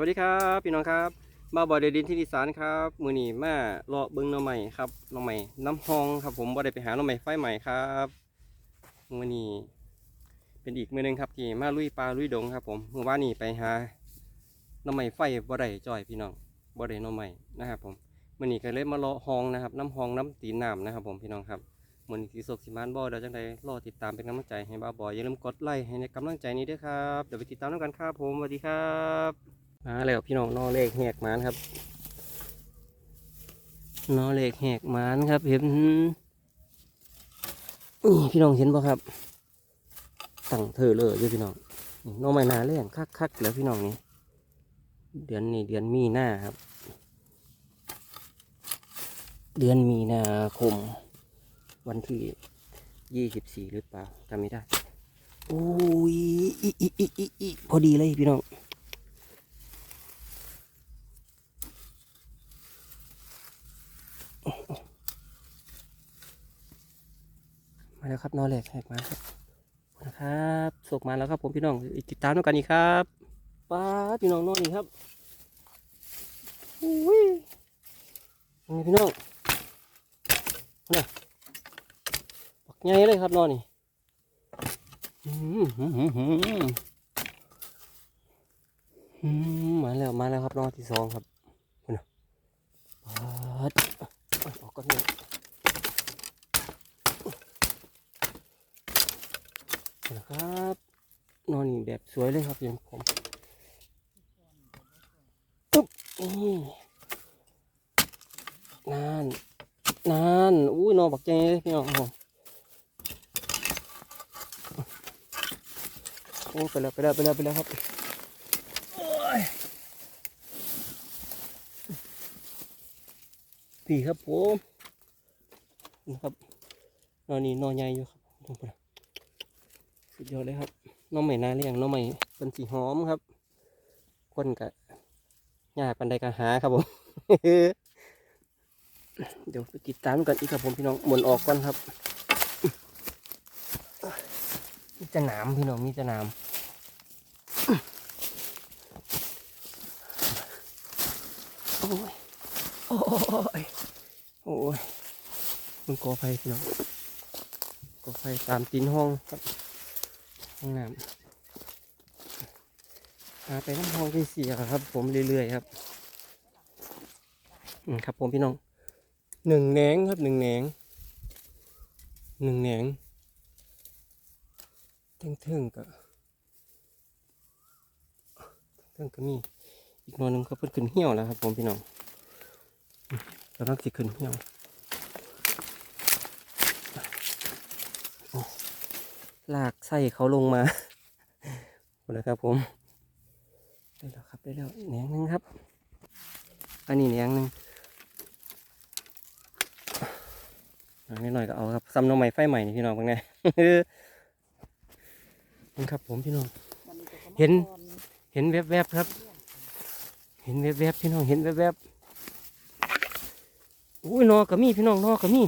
วัสดีครับพี่น้องครับมาบ่อเดดินที่อีสานครับมือนี้มาเลาะเบิ้งน้องใหม่ครับน้องใหม่น้ำฮองครับ ผมบ่ได้ไปหาน้องใหม่ไฟใหม่ครับมือนีเป็นอีกมือหนึงครับที่มาลุยปลาลุยดงครับ ผมมือว่านนี้ไปหาน้องใหม่ไฟบ่ได้จ่อยพี่น้องบ่ได้น้องใหม่นะครับผมมือนีก็เลยมาเลาะฮองนะครับ น้ำฮองน้ำตีนน้ำนะครับ ผมพี่น้องครับมือนี้สีสกสีมานบ่เดี๋ยวจังใดรอติดตามเป็นกำลังใจให้บ้าบอยอย่าลืมกดไลค์ให้ในกำลังใจนี้ด้วยครับเดี๋ยวไปติดตามกันครับผมสวัสดีครับ มาแล้วพี่น้องนอเลขแหกมานครับนอเลขแหกมานครับ เห็นนี่พี่น้องเห็นป่ะครับตั้งเธอเลยอยู่พี่น้องนี่นอไม่นาเล่งคักคักๆแล้วพี่น้องนี่เดือนนี้เดือนมีนาครับ เดือนมีนาคม วันที่ยี่สิบสี่หรือเปล่าจำไม่ได้โอ้ยอีอีอีอีอีพอดีเลยพี่น้อง มาแล้วครับนอแหลกแหกมาครับนะครับสกมาแล้วครับผมพี่น้องติดตามด้วยกันอีกครับป้าดพี่น้องนอนนี่ครับอุ้ยนี่พี่น้องนี่ปักใหญ่เลยครับนอนนี่อืมหืมหืมหืมอืมมาแล้วมาแล้วครับนอนที่สองครับคุณน่ะป้าด ก่อนเนี่ยนะครับนอนนี่แบบสวยเลยครับย่างผมตุ๊บนี่นานนานอุ้ยนอนบักใจเลยพี่น้องผมโอ้ไปแล้วไปแล้วไปแล้วไปแล้วครับโอ้ย พี่ครับผมนะครับนอนนี่นอนใหญ่อยู่ครับสุดยอดเลยครับน้องใหม่นาเลี้ยงน้องใหม่เป็นสีหอมครับคนกะยากปันใดกะหาครับผมเดี๋ยวไปติดตามกันอีกครับผมพี่น้องหมุนออกก่อนครับมีจะหนามพี่น้องมีจะหนามโอ้ยโอ้ย โอ้ยมันกอไฟพี่น้องกอไฟตามตีนห้องครับห้องน้ำหาไปน้ำห้องที่เสียครับ ผมเรื่อยๆครับอืมครับผมพี่น้องหนึ่งแหนงครับหนึ่งแหนงหนึ่งแหนงเทิงเทิงๆก็เทิงๆก็มีอีกนอนหนึ่งก็เพิ่นขึ้นเหี่ยวแล้วครับผมพี่น้อง กำลังสิขึ้นเหี่ยวลากไส้เขาลงมาหมดแล้วครับผมได้แล้วครับได้แล้วแหนงหนึ่งครับ อันนี้แหนงหนึ่งนิดหน่อยก็เอาครับซ้ำน้องใหม่ไฟใหม่นี่พี่น้องเป็นไงนี่ครับผมพี่น้องเห็นเห็นแวบๆครับ เห็นแวบๆพี่น้องเห็นแวบๆ อุ้ยนอกระมีพี่น้องนอกระมี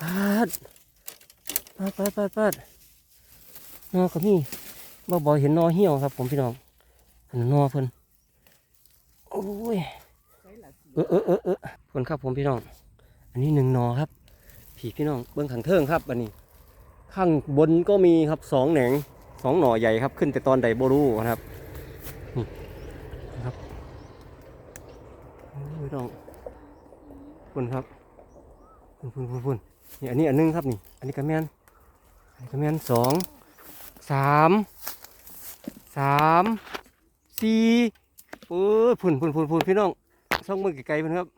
ปาดปาดปาดปาดปาดนอกระมีบ่บ่อยเห็นนอเหี่ยวครับ ผมพี่น้องอันนอเพิ่นโอ้ยเออเออเออเออเพิ่นครับผมพี่น้อง อันนี้หนึ่งนอครับ ผีพี่น้องเบื้องขังเทิงครับอันนี้ ข้างบนก็มีครับสองแหนงสองหน่อใหญ่ครับ ขึ้นแต่ตอนใดโบรูครับนี่ครับพี่น้อง พุ่นครับพุ่นพุ่นพุ่นพุ่นนี่อันนี้อันนึงครับนี่ อันนี้กระแมนอันนี้กระแมนสองสามสามสี่เออยพุ่นพุ่นพุ่นพุ่นพี่น้องช่องมือไกลๆพุ่นครับ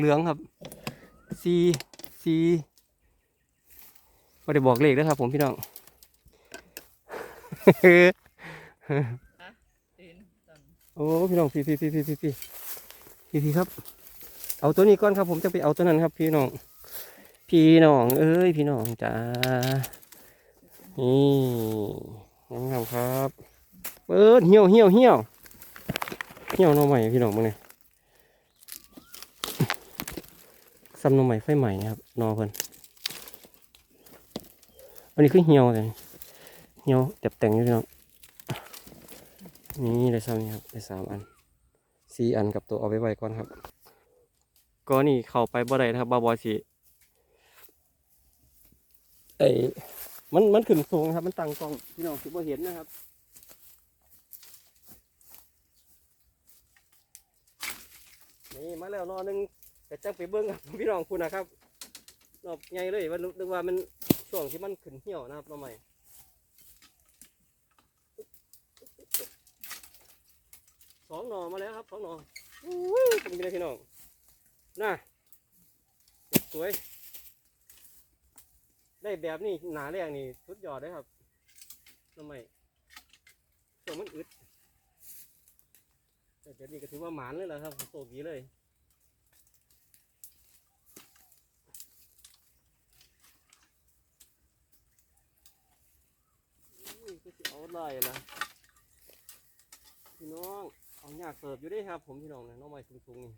เหลืองๆครับสี่สี่ไม่ได้บอกเลขแล้วครับ ผมพี่น้องโอ้พี่น้องพี่พี่พี่พี่พี่พี่พี่ครับ เอาตัวนี้ก่อนครับ ผมจะไปเอาตัวนั้นครับ พี่น้อง พี่น้อง เอ้ยพี่น้องจ้านี่งามครับเปิดเหี่ยวเหี่ยวเหี่ยวเหี่ยวหน้องใหม่พี่น้องมึงเนี่ยซ้ำหน้องใหม่ไฟใหม่นะครับนอเพิ่นอันนี้คือเหี่ยวเลยเหี่ยวเจ็บแต่งอยู่พี่น้องนี่ได้ซ้ำนี่ครับได้สามอันสี่อันกับตัวเอาไว้ไว้ก่อนครับ ก็นี่เข้าไปบ่ได้ครับบาบอสิไอ้มันมันขึ้นสูงครับ มันตั้งกล้องพี่น้องสิบ่เห็นนะครับนี่มาแล้วนอหนึงแต่จังไปเบิ้งครับพี่น้องคุณนะครับรอบใหญ่เลยว่านึกว่ามันช่วงที่มันขึ้นเหี่ยวนะครับเราใหม่สองหน่อมาแล้วครับสองหน่ออุ้ยเป็นไงพี่น้อง น่ะสวย ได้แบบนี้หนาแรงนี่สุดยอดเลยครับทำไมช่วมันอึดแต่เดี๋ยวนี้ก็ถือว่าหมานเลยแหละครับโตกีเลยก็จะเอาได้ละพี่น้อง เอาอยาเสิร์ฟอยู่ด้วยครับ ผมพี่น้องนะน้องใหม่สูงๆนี่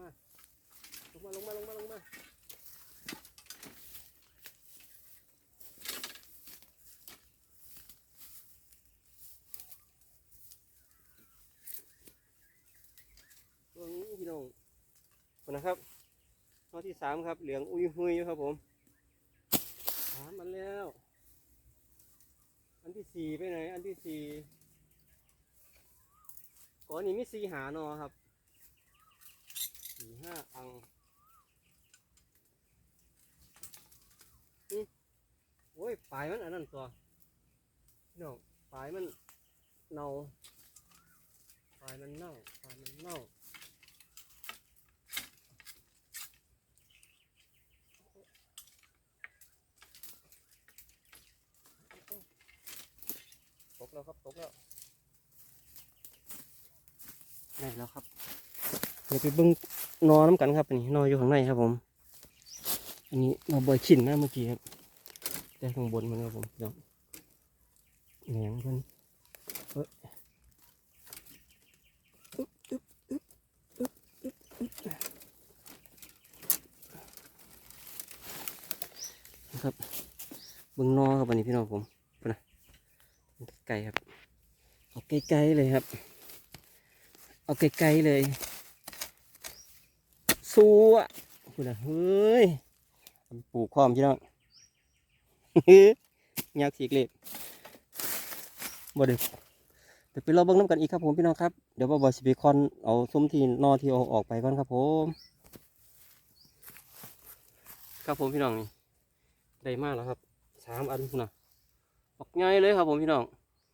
มา ลงมา ลงมา ลงมา ลงมาตัวนี้พี่น้องคนนะครับข้อที่สามครับ เหลืองอุ้ยหุยอยู่ครับผมสามอันแล้ว อันที่สี่ไปไหน อันที่สี่ก่อนนี้มีสี่หาหนอครับ ห้าอังโอ้ยปลายมันอันนั้นตัวพี่น้องปลายมันเน่าปลายมันเน่าปลายมันเน่าตกแล้วครับตกแล้วได้แล้วครับ เดี๋ยวไปเบิ้ง นอน้ำกันครับนนี้นออยู่ข้างในครับผม อันนี้มาบ่อยชินนะเมื่อกี้ครับแต่ข้างบนมันครับผมเดี๋ยวแหนงมันเอ้ยอึ๊บอึ๊บอึ๊บอึ๊บอึ๊บอึ๊บนครับเบึงนอครับวันนี้พี่น้องผมไปนะไกลครับ เอาไกลๆเลยครับ เอาไกลๆเลย สู้อะคุณนะเฮ้ยปลูกความพี่น้องยากสีเกล็ดบ่เด็กเดี๋ยวไปรอเบิ้งน้ำกันอีกครับผมพี่น้องครับ เดี๋ยวบ่บ่สิไปคอนเอาซุ้มที่นอที่เอาออกไปก่อนครับผม ครับผมพี่น้องนี่ได้มากแล้วครับสามอันพุ่นะออกง่ายเลยครับผมพี่น้อง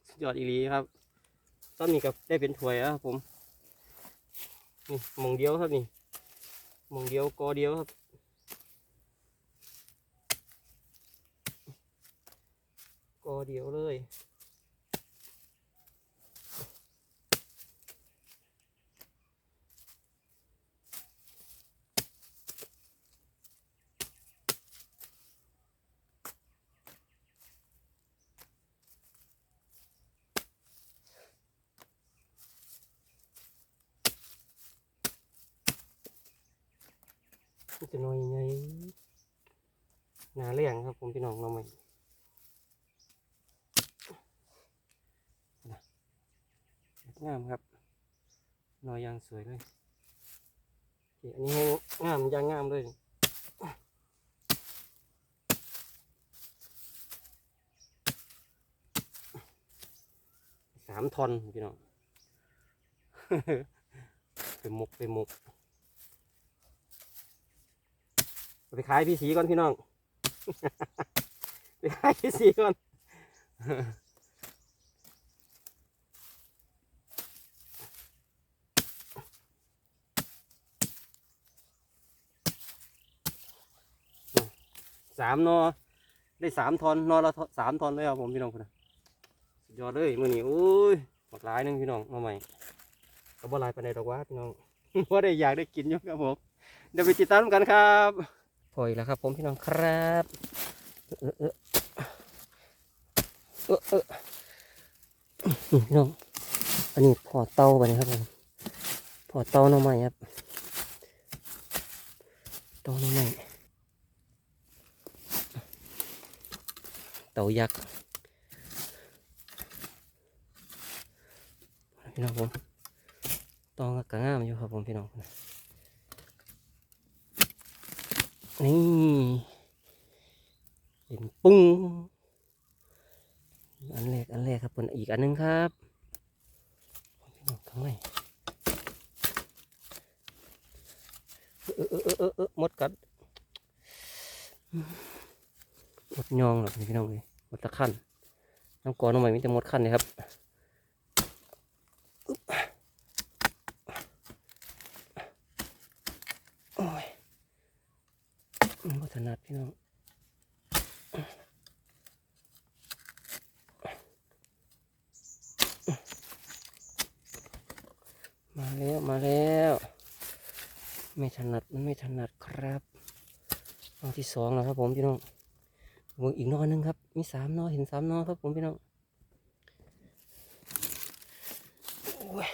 สุดยอดอีลีครับตอนนี้กับได้เป็นถวยแล้วครับผมนี่มองเดียวครับนี่ มองเดียวกอเดียวครับ กอเดียวเลย จะน้อยงไงหนาเลี่ยงครับผมพี่น้องเราใหม่งามครับนอยยางสวยเลยอันนี้งามยางงามเลยสามทอนพี่น้องเป็นมุกเป็นมุกเอา ไปขายพี่สีก่อนพี่น้อง ไปขายพี่สีก่อนสามนอได้สามทอนนอละสามทอนเลยครับผมพี่น้องคนนะสุดยอดเลยมือนี้อุ้ยหมดหลายหนึงพี่น้องมาใหม่ก็บ่ลายไปานดดอกว่าพี่น้องว่าได้อยากได้กินอยู่ครับผมเดี๋ยวไปติดตามกันครับ พออีกแล้วครับ ผมพี่น้องครับเออเออเออเออพี่น้องอันนี้พอเตาไปนะครับผมพอเตาหน่อไม้ครับเตาหน่อไม้เตายักษ์พี่น้องผมตองกระงามอยู่ครับผมพี่น้อง นี่เห็นปุ้ง อันแรกอันแรกครับผมอีกอันหนึงครับพี่น้องข้างในเออเออเออเออเออหมดกัดหมดยองหรอกพี่น้องเลยหมดตะขั้นน้ำกรอนน้ำใหม่มีแต่หมดขั้นเลยครับอึ๊บโอ้ยมั นัดพี่น้องมาแล้วมาแล้ว ไม่ถนัดมันไม่ถนัดครับนอที่สองแล้วครับผมพี่น้องวงอีกนอหนึงครับ มีสามนอเห็นสามนอครับผมพี่น้องโอ้ย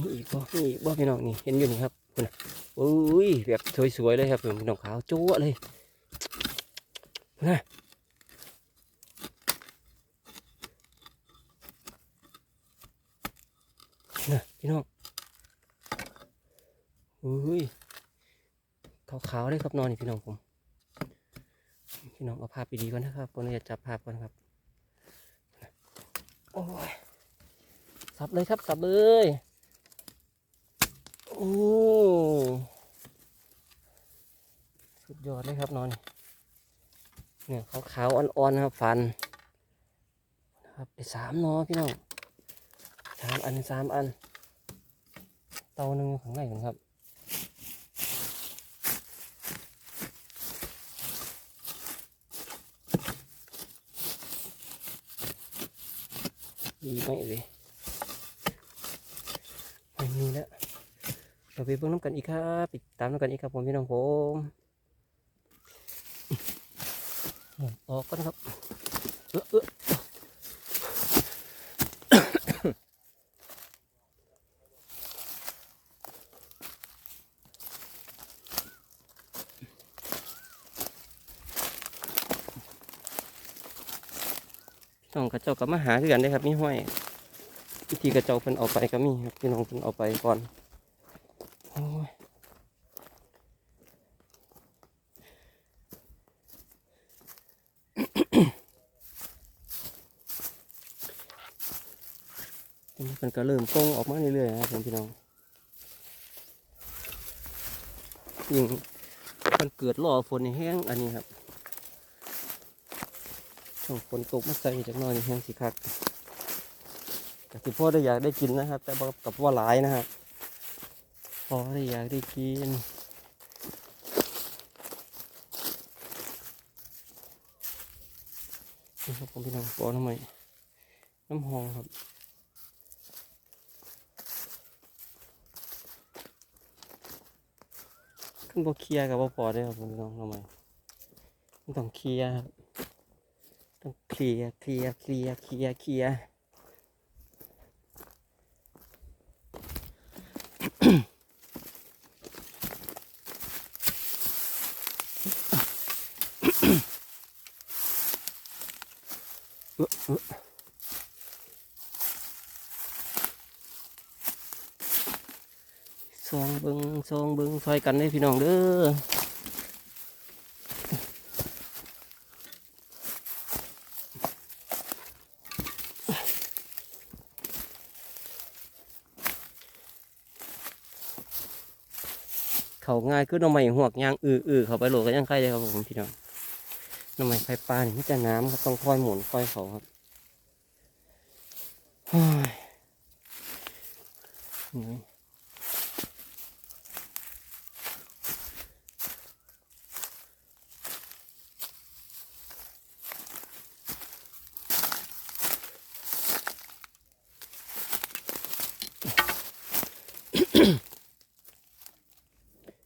มีอีกบ่มีอีกบ่พี่ นี่เห็นอยู่นี่ครับคุณน่ะโอ้ยแบบสวยๆเลยครับผมพี่น้องขาวจั๊วเลยนะนะพี่น้องอุ้ยขาวๆเลยครับนอนนี่พี่น้องผมพี่น้องเอาภาพดีๆก่อนนะครับผมจะจับภาพก่อนครับโอ้ยสับเลยครับสับเลย โอ้สุดยอดเลยครับนอนเนี่ยขาวๆอ่อนๆครับฟันนะครับได้สามนอพี่น้องสามอันสามอัน เตาหนึ่งข้างในกันครับดีไหมเลยไม่มีแล้ว เราไปเบิ่งน้ำกันอีกครับติดตามน้ำกันอีกครับผมพี่น้องผมออกก่อนครับเออเออน้องกระเจ้ากับมาหาคือกันได้ครับมีห้อยวิธีกระเจ้าเพิ่นเอาไปก็มีครับพี่น้องเพิ่นเอาไปก่อนโอ้ยทีนี้เพิ่น ก็เริ่มต้งออกมาเรื่อยๆนะครับผมพี่น้องยิ่งมันเกิดรอฝนแห้งอันนี้ครับช่วงฝนตกมาใส่จากน้อยแห้งสิคักแต่ที่พ่อได้อยากได้กินนะครับ แต่บ่กับว่าหลายนะครับพอได้อยากได้กินนี่ครับผมพี่น้องปอน้ำใหม่น้ำหองครับ ขึ้นบอเคลียร์กับบ่พอได้ครับพี่น้องทำไมต้องเคลียร์ครับต้องเคลียร์เคลียร์เคลียร์เคลียร์เคลียร์ เอ้อเอ้อซ องเบิงซองเบิงซอยกันได้พี่น้องเด้อเขาง่ายคือหน้ำใหม่หวกยางอืออือเขาไปโหลดก็ยังใกล้เลยครับผมพี่น้องหน้ำใหม่ไฟปลาเนี่มันจะน้ำครับต้องคอยหมุนคอยเขาครับเฮ้ยเหนื่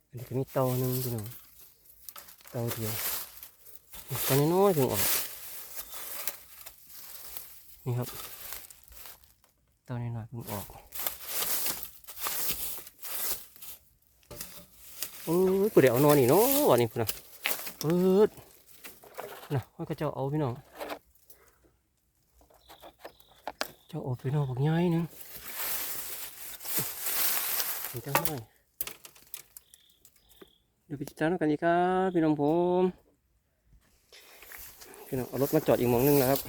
อันนี้ก็มีเตาหนึ่งพี่น้องเตาเดียวตอนนี้น้อยถึงออกนี่ครับตอนนี้หน่อยเพิ่งออกเออกูเดี๋ยวเอนอนนี่เนาะวันนี้พุ่นนะเปิดนะว่าก็เจ้าเอาพี่น้องเจ้าเอาพี่น้องบอกง่ายนึงนี่จังเลย เดี๋ยวไปติดตามกันอีกครับพี่น้องผมพี่น้องเอารถมาจอดอีกมองหนึงแล้วครับ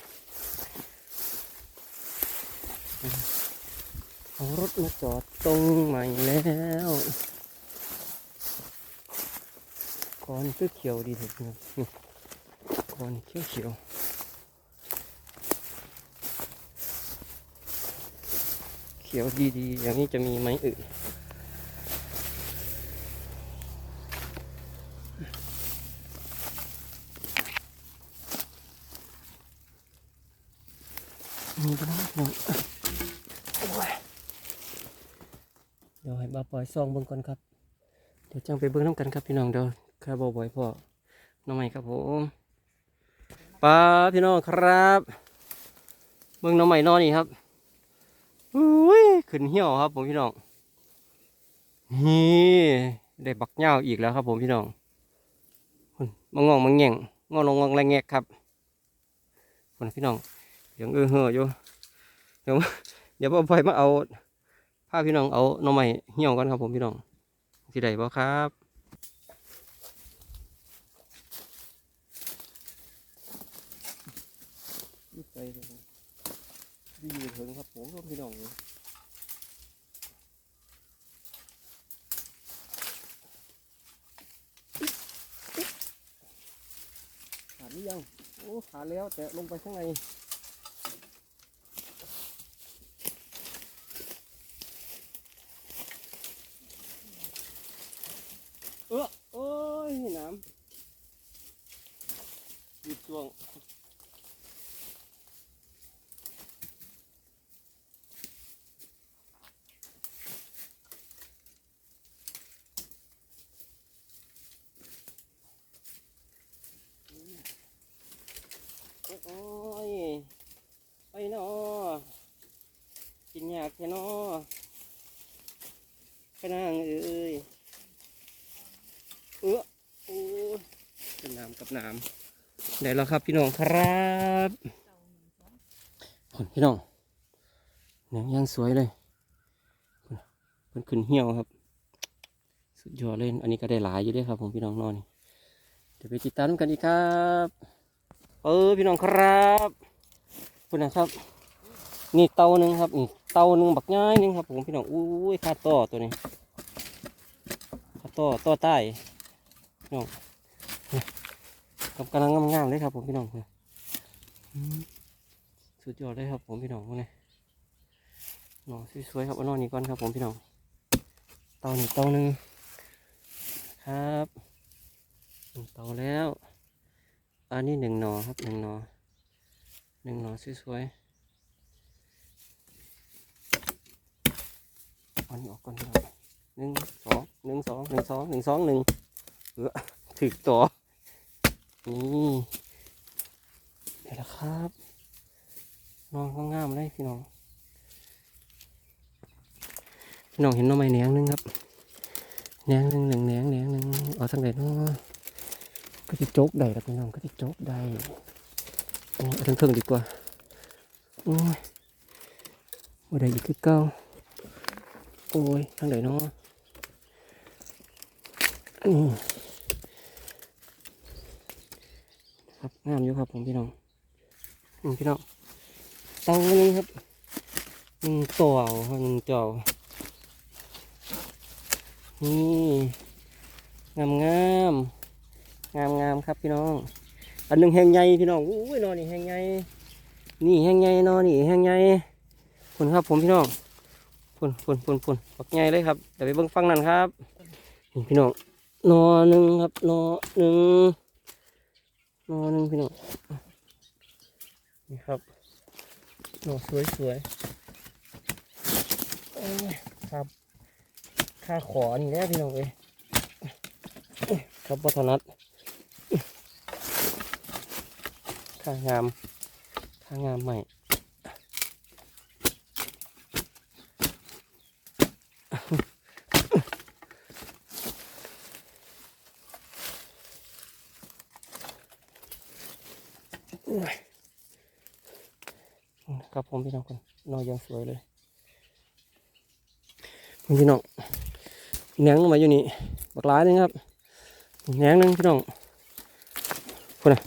เอารถมาจอดตรงใหม่แล้วก่อนเขียวดีเถอะนะก่อนเขียวเขียวเขียวดีๆอย่างนี้จะมีไหมเอ่ยมีบ้างหนึ่ง โอ้ยเดี๋ยวให้บาปล่อย ซองเบิ่งก่อนครับ เดี๋ยวจังไปเบิ่งน้ำกันครับพี่น้องเดี๋ยวข้าบอบ่อยพ่อน้องใหม่ครับผมปลาพี่น้องครับ เบิ่งน้องใหม่นอนนี่ครับอุ้ยขึ้นเหี่ยวครับผมพี่น้องนี่ได้บักเหย้าอีกแล้วครับผมพี่น้องมังงองมังแง่งงอลงงองแรงแงกครับคนพี่น้องเสียงเออเห่ออยู่เดี๋ยวเดี๋ยวพ่อพลอยมาเอา ผ้าพี่น้องเอาหน่อไม้เหี่ยวกันครับผมพี่น้องสิได้บ่ครับไปเลยดีอยู่ถึงครับผมพี่น้องขาดหรือยังโอ้ขาดแล้วแต่ลงไปข้างใน เออโอ้ยน้ำหยุดช่วงโอ้ยไปนอกินยากแค่นอไปนางเอ้ย เออโอ้ยเป็ น้ำได้แล้วครับพี่น้องครับผลพี่น้องเนี่ยยังสวยเลยเพิ่นขึ้นเหี่ยวครับ สุดยอดเลยอันนี้ก็ได้หลายอยู่ด้วยครับ ผมพี่น้องนอนนี่เดี๋ยวไปติดตามกันอีกครับ เออพี่น้องครับคุณนะครับ นี่เตาหนึ่งครับนี่เตาหนึ่งบักง่ายนึงครับ ผมพี่น้องอุ้ยคาต่อตัวนี้คาต่อต่อใต้น้อง กับกำลังงามๆเลยครับผมพี่น้องอืมสุดยอดเลยครับผมพี่น้องพวกนี้หนอนสวยๆครับเอานอนนี่ก่อนครับผมพี่น้องเตาหนึ่งเตาหนึ่งครับเตาแล้ว อันนี้หนึ่งหนอครับหนึ่งหนอหนึ่งหนอสวยๆอันนี้ออกก่อนหนึ่งสองหนึ่งสองหนึ่งสองหนึ่งสองหนึ่งถึกตัว นี่เดี๋ยวละครับนอนก็งามเลยพี่น้อง พี่น้องเห็นน้องไม้แหนงหนึงครับแหนงหนึ่งหนึ่งแหนงแหนงหนึ่งเอาทั้งไหนเนาะก็จะโจกได้แล้วพี่น้องก็จะโจกได้โอ้เอาทั้งเครื่องดีกว่าโอ้ยว่าได้อีกคือเก้าโอ้ยทั้งไหนเนาะนี่ ครับงามอยู่ครับผมพี่น้องอืมพี่น้องเตาหนึงครับหนึ่งตัวหนึ่งเจ้านี่งามงามงามงามครับพี่น้อง อันหนึ่งแห้งใหญ่พี่น้องอุ้ยนอนนี่แห้งใหญ่นี่แห้งใหญ่นอนนี่แห้งใหญ่พุ่นครับผมพี่น้องพุ่นพุ่นพุ่นพุ่นปักใหญ่เลยครับเดี๋ยวไปเบิ่งฟังนั่นครับนี่พี่น้องนอหนึ่งครับนอหนึ่ง นอหนึ่งพี่น้องนี่ครับหนอสวยสวยๆโอ้ยครับค่าขอนี่แน่พี่น้องเลยครับบัทนัดค่างามค่างามใหม่ ผมพี่น้องคนนอยังสวยเลยพี่น้องแหนงลงมาอยู่นี่บักหลายนึงครับแหนงหนึงพี่น้องคนน่ะ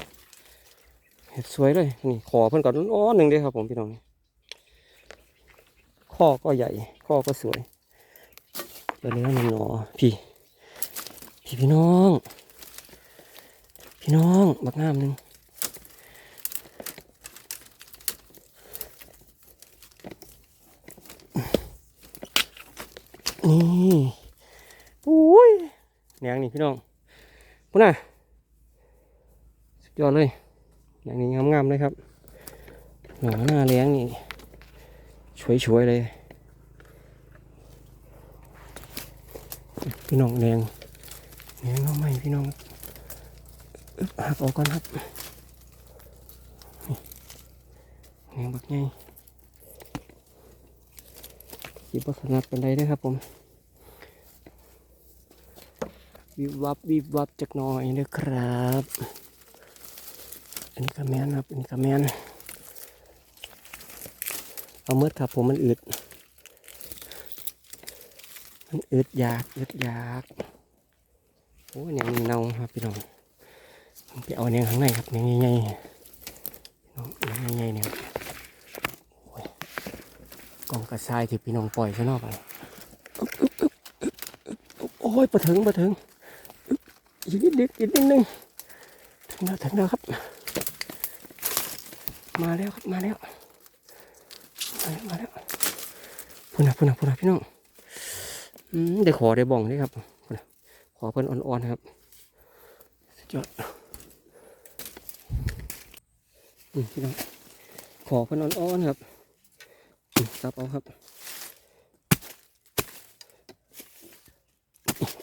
เห็ดสวยเลยนี่ขอเพิ่นก่อนอ้อนหนึ่งเด้ครับผมพี่น้องข้อก็ใหญ่ข้อก็สวยเดี๋ยวนี้มันหนอพี่พี่พี่น้อง พี่น้องบักงามหนึ่ง นี่อุ้ยแหนงนี่พี่น้องพุ่นน่ะสุดยอดเลยแหนงนี่งามๆเลยครับหนอหน้าเลี้ยงนี่ช่วยๆเลย พี่น้องแดงแดงเอาใหม่พี่น้องหักออกก่อนครับแดงบักใหญ่สีบัสนัดเป็นไรด้อครับผม วิบวับวิบวับจักหน่อยเด้อครับ อันนี้ก็แมนครับ อันนี้ก็แมนเอาเมื่อครับผมมันอืดมันอึดยากอึดยากโอ้ยเนี่ยมันเน่าครับพี่น้องไปเอาเนี่ยข้างในครับเนี่ยใหญ่ๆน้องเนี่ยใหญ่ๆเนี่ยโอ้ยกองกระชายที่พี่น้องปล่อยซะนอกไปอึ๊บอึ๊บอึ๊บอึ๊บอึ๊บโอ้ยประถึงประถึง อีกนิดนึงอีกนิดนึงถึงแล้วถึงแล้วครับ มาแล้วครับมาแล้วมาแล้วมาแล้วพูดนะพูดนะพูดนะพี่น้องอืมได้ขอได้บ่องนี่ครับขอเพิ่นอ่อนๆครับสุดยอดพี่น้องขอเพิ่นอ่อนๆครับซับเอาครับ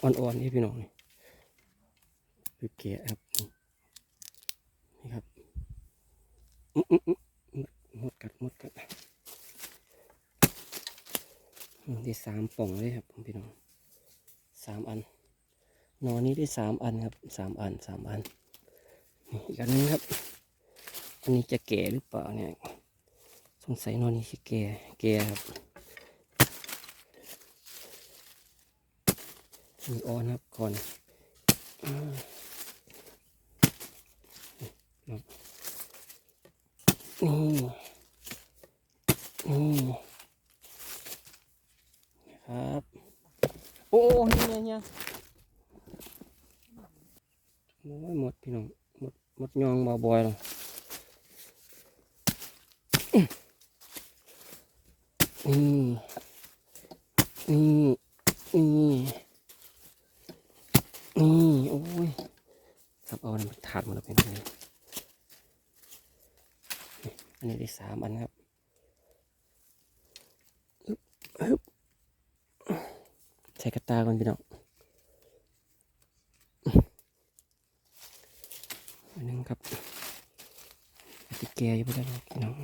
อ่อนๆนี่พี่น้องนี่ คือเกะครับ นี่ครับหมดกัดหมดกัดได้สามป่องเลยครับพี่น้องสามอันนอนนี้ได้สามอันครับสามอันสามอันนี่อีกอันนึงครับ อันนี้จะแก่หรือเปล่าเนี่ยสงสัยนอนี้จะแก่แก่ครับมีออนครับก่อน อืมนี่ นี่ครับ โอ้เนี่ยเนี่ยเนี่ยโอ้ยหมดพี่น้อง หมด หมดยองบ่บ่อยแล้วนี่นี่นี่นี่ โอ้ย ครับเอาน้ำถาดหมดแล้วเป็นไงนี่ อันนี้ได้สามอันครับอึ๊บใช้กระตาก่อนพี่น้องอันนึงครับติแกอยู่บ่ได้อกพี่น้อง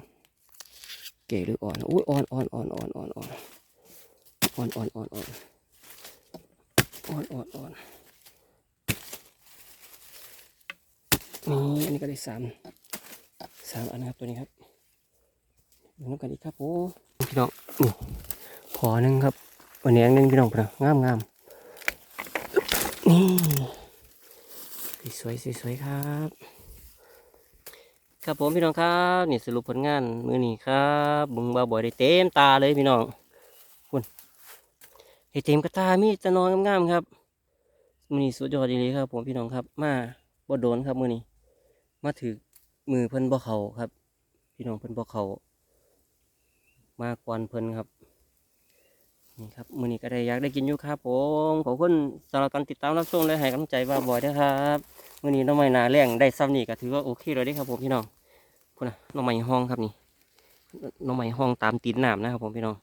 แก่หรืออ่อนอุ้ยอ่อนอ่อนอ่อนอ่อนอ่อนอ่อนอ่อนอ่อนอ่อนอ่อนอ่อนอ่อนอ่อนนี่อันนี้ก็ได้สามสามอันนะครับตัวนี้ครับ ดูน้ำกันอีกครับโอ้พี่น้องนี่ขอหนึ่งครับวันนี้นึงพี่น้องพนะงามงามนี่สวยสวยครับ ครับผมพี่น้องครับนี่สรุปผลงานมือนี้ครับบึงบาบ่อยได้เต็มตาเลยพี่น้องคุณให้เต็มกระตามีแตะนอนงามๆครับมือนี้สุดยอดจริงๆครับ ผมพี่น้องครับ มาบ่โดนครับมือนี้มาถือมือเพิ่นบ่เขาครับ พี่น้องเพิ่นบ่เขา มากวนเพิ่นครับนี่ครับมือนี้ก็ได้อยากได้กินอยู่ครับผมขอบคุณสำหรับการติดตามรับชมและให้กำลังใจว่าบ่อยด้วยครับมือนี้น้องใหม่นาแรงได้ซ้ำนี่ก็ถือว่าโอเคเลยด้ครับผมพี่น้องพุ่นน่ะน้องใหม่ห้องครับนี่น้องใหม่ห้องตามตีนน้ำนะครับผมพี่น้อง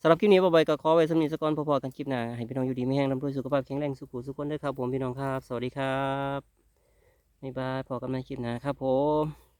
สำหรับคลิปนี้บ่อยก็ขอไว้สำนีสกอนพอๆกันคลิปหน้าให้พี่น้องอยู่ดีไม่แห้งร่ำรวยสุขภาพแข็งแรงสุขุสุขคนด้วยครับผมพี่น้องครับ สวัสดีครับบ๊ายบายพอกันใหม่คลิปหน้าครับผม